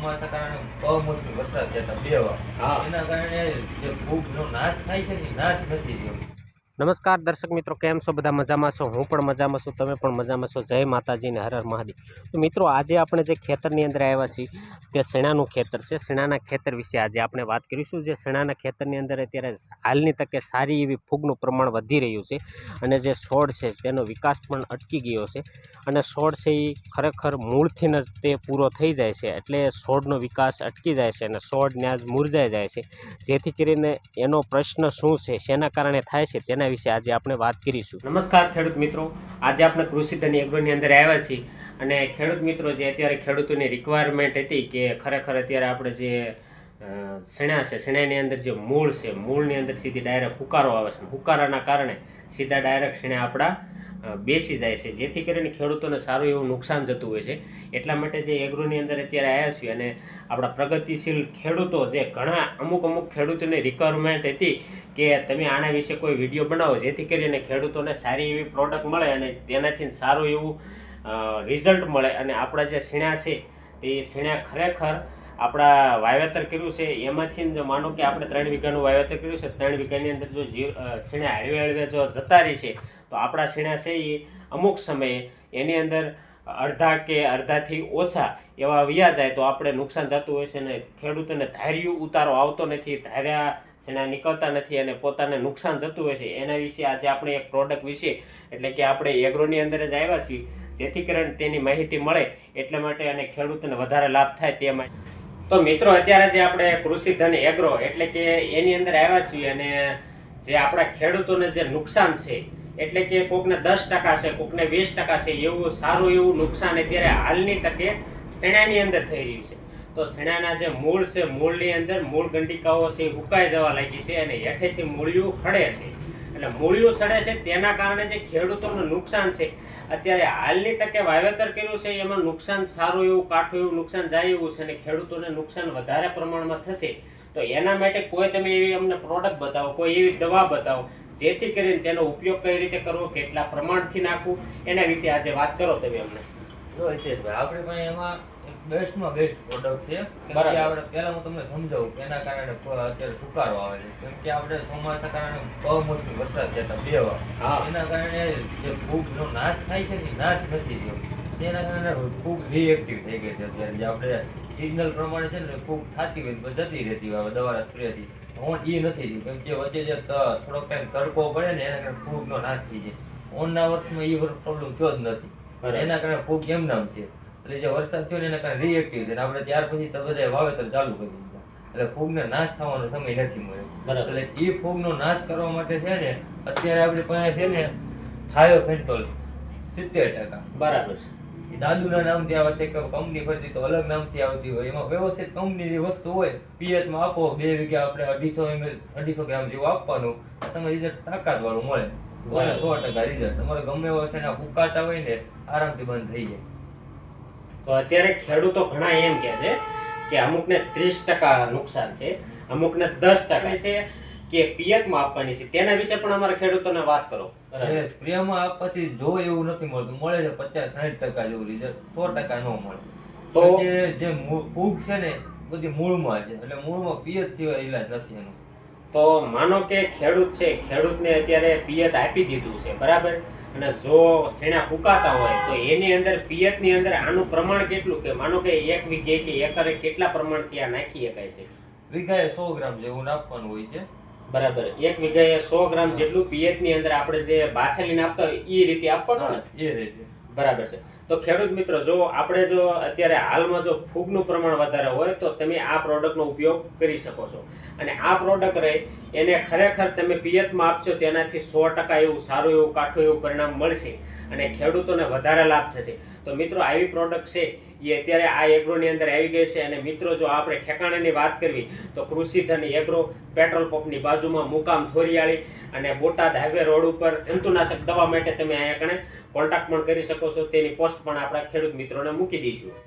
ચોમાસા કારણે કમોસમી વરસાદ થતા બે વાર. હા. એના કારણે જે ફૂગનો નાશ થાય છે ને નાશ નથી થયો. નમસ્કાર, દર્શક મિત્રો, કેમ છો? બધા મજામાં છો? હું પણ મજામાં છું, તમે પણ મજામાં છો? જય માતાજી ને હર હર મહાદેવ. તો મિત્રો, આજે આપણે જે ખેતરની અંદર આવ્યા છીએ, તે શેણાનું ખેતર છે. શેણાના ખેતર વિશે આજે આપણે વાત કરીશું. જે શેણાના ખેતરની અંદર અત્યારે હાલની તકે સારી એવી ફૂગનું પ્રમાણ વધી રહ્યું છે અને જે છોડ છે, તેનો વિકાસ પણ અટકી ગયો છે અને છોડ છે એ ખરેખર મૂળથી જ તે પૂરો થઈ જાય છે. એટલે છોડનો વિકાસ અટકી જાય છે અને છોડ ત્યાં મુરઝાઈ જાય છે. જેથી કરીને એનો પ્રશ્ન શું છે, શેના કારણે થાય છે, તેના વિશે આજે આપણે વાત કરીશું. નમસ્કાર ખેડૂત મિત્રો. આજે આપણે કૃષિ એગ્રોની અંદર આવ્યા છીએ અને ખેડૂત મિત્રો જે અત્યારે ખેડૂતોની રિક્વાયરમેન્ટ હતી કે ખરેખર અત્યારે આપણે જે શેણા છે, શેણાની અંદર જે મૂળ છે, મૂળની અંદર સીધી ડાયરેક્ટ હુકારો આવે છે. હુકારાના કારણે સીધા ડાયરેક્ટ શેણા આપણા બેસી જાય છે. જેથી કરીને ખેડૂતોને સારું એવું નુકસાન જતું હોય છે. એટલા માટે જે એગ્રોની અંદર અત્યારે આવ્યા છીએ અને આપણા પ્રગતિશીલ ખેડૂતો જે ઘણા અમુક અમુક ખેડૂતોની રિક્વાયરમેન્ટ હતી કે તમે આના વિશે કોઈ વીડિયો બનાવો. જેથી કરીને ખેડૂતોને સારી એવી પ્રોડક્ટ મળે અને તેનાથી સારું એવું રિઝલ્ટ મળે. અને આપણા જે સીણા છે, એ સીણા ખરેખર આપણા વાવેતર કર્યું છે. એમાંથી જો માનો કે આપણે ત્રણ વીઘાનું વાવેતર કર્યું છે. ત્રણ વીઘાની અંદર જો જીવ શીણા હળવે હળવે જો જતા રહી છે તો આપણા સીણા છે એ અમુક સમયે એની અંદર અડધા કે અડધાથી ઓછા એવા વ્યા જાય તો આપણે નુકસાન થતું હોય છે ને ખેડૂતોને ધાર્યું ઉતારો આવતો નથી, ધાર્યા શેણા નીકળતા નથી અને પોતાને નુકસાન જતું હોય છે. એના વિશે આજે આપણે એક પ્રોડક્ટ વિશે, એટલે કે આપણે એગ્રોની અંદર જ આવ્યા છીએ, જેથી કરીને તેની માહિતી મળે એટલા માટે અને ખેડૂતને વધારે લાભ થાય તે માટે. તો મિત્રો, અત્યારે જે આપણે કૃષિ ધન એગ્રો એટલે કે એની અંદર આવ્યા છીએ અને જે આપણા ખેડૂતોને જે નુકસાન છે એટલે કે કોકને દસ ટકા છે, કોકને વીસ ટકા છે, એવું સારું એવું નુકસાન અત્યારે હાલની તકે શેણાની અંદર થઈ રહ્યું છે. તો શેણાના જે મૂળ છે, મૂળની અંદર મૂળ ગંડિકાઓ છે, એ ઉકાઈ જવા લાગી છે અને હેઠેથી મૂળિયું ખડે છે. એટલે મૂળિયું સડે છે, તેના કારણે જે ખેડૂતોનું નુકસાન છે, અત્યારે હાલની તકે વાવેતર કર્યું છે, એમાં નુકસાન સારું એવું, કાઠું એવું નુકસાન જાય એવું છે અને ખેડૂતોને નુકસાન વધારે પ્રમાણમાં થશે. તો એના માટે કોઈ તમે એવી અમને પ્રોડક્ટ બતાવો, કોઈ એવી દવા બતાવો જેથી કરીને તેનો ઉપયોગ કઈ રીતે કરવો કેટલા પ્રમાણથી નાખવું એના વિશે આજે વાત કરો તમે અમને. જો હિતેશભાઈ આપણે પાસે એમાં બેસ્ટમાં બેસ્ટ પ્રોડક્ટ છે. બરાબર. આપણે પહેલા હું તમને સમજાવું કે એના કારણે અત્યારે સુકારો આવે છે. કેમ કે આપણે ચોમાસા કારણે કમોસમી વરસાદ થતા બે વાર હા. એના કારણે જે ફૂગનો નાશ થાય છે ને નાશ નથી થયો. તેના કારણે ફૂગ રિએક્ટિવ થઈ ગઈ છે અત્યારે જે આપણે સિગ્નલ પ્રમાણે છે ને ફૂગ થતી હોય જતી રહેતી હોય દવા સ્પ્રેથી ઓન એ નથી થયું કેમ કે વચ્ચે જે થોડોક ટાઈમ તડકો પડે ને એના કારણે ફૂગનો નાશ થઈ જાય. ઓનના વર્ષમાં એ પ્રોબ્લેમ થયો જ નથી. એના કારણે ફૂગ એમ નામ છે. એટલે જે વરસાદ થયો ને એના કારણે રિએક્ટિવ છે. આપણે ત્યાર પછી તો બધાએ વાવેતર ચાલુ કરી દીધા. એટલે ફૂગને નાશ થવાનો સમય નથી મળ્યો. બરાબર. એટલે એ ફૂગનો નાશ કરવા માટે છે ને અત્યારે આપણી પાસે છે ને થાયો ફેન્ટોલ સિત્તેર ટકા. બરાબર છે. દાદુના નામથી આવે છે કે કંપની ફરતી તો અલગ નામથી આવતી હોય. એમાં વ્યવસ્થિત કંપનીની વસ્તુ હોય. પિયતમાં આપો, બે વીઘા આપણે અઢીસો એમએલ અઢીસો ગ્રામ જેવું આપવાનું. તમને રિઝલ્ટ તાકાત વાળું મળે. સો ટકા રિઝલ્ટ તમારે ગમે એવો છે ને ફૂકાતા હોય ને, આરામથી બંધ થઈ જાય. તો અત્યારે ખેડૂતો ઘણા એમ કે છે કે અમુકને ત્રીસ ટકા નુકસાન છે, અમુકને દસ ટકા છે કે પિયતમાં આપવાની છે. તેના વિશે પણ અમારા ખેડૂતોને વાત કરો. સ્પ્રેમાં આપવાથી જો એવું નથી મળતું. મળે છે પચાસ સાઠ ટકા જેવું રિઝલ્ટ સો ટકા ન મળે. તો જે ફૂગ છે ને બધી મૂળમાં છે. એટલે મૂળમાં પિયત સિવાય ઈલાજ નથી એનો. તો માનો કે ખેડૂત છે ખેડૂતને અત્યારે પિયત આપી દીધું છે. બરાબર? અને જો શેણા ફૂંકાતા હોય તો એની અંદર પિયતની અંદર આનું પ્રમાણ કેટલું? કે માનો કે એક વીઘે કે એકરે કેટલા પ્રમાણથી આ નાખી શકાય છે? વીઘાએ સો ગ્રામ જેવું નાખવાનું હોય છે. બરાબર. એક વીઘાએ સો ગ્રામ જેટલું પિયતની અંદર આપણે જે બાસેલીન આપતા હોય એ રીતે આપવાનું ને? એ રીતે. બરાબર છે. તો ખેડૂત મિત્રો જો આપણે જો અત્યારે હાલમાં જો ફૂગનું પ્રમાણ વધારે હોય તો તમે આ પ્રોડક્ટનો ઉપયોગ કરી શકો છો. અને આ પ્રોડક્ટ રહે એને ખરેખર તમે પિયતમાં આપશો તેનાથી સો ટકા એવું સારું એવું કાઠું એવું પરિણામ મળશે. અને ખેડૂતોને વધારે લાભ થશે. તો મિત્રો, આવી પ્રોડક્ટ છે એ અત્યારે આ એગ્રોની અંદર આવી ગઈ છે અને મિત્રો, જો આપણે ઠેકાણાની વાત કરવી, તો કૃષિ ધન એગ્રો પેટ્રોલ પંપની બાજુમાં મુકામ થોરિયાળી અને બોટાદ હાઈવે રોડ ઉપર જંતુનાશક દવા માટે તમે અહીંયા કોન્ટેક્ટ પણ કરી શકો છો. તેની પોસ્ટ પણ આપણા ખેડૂત મિત્રોને મૂકી દઈશું.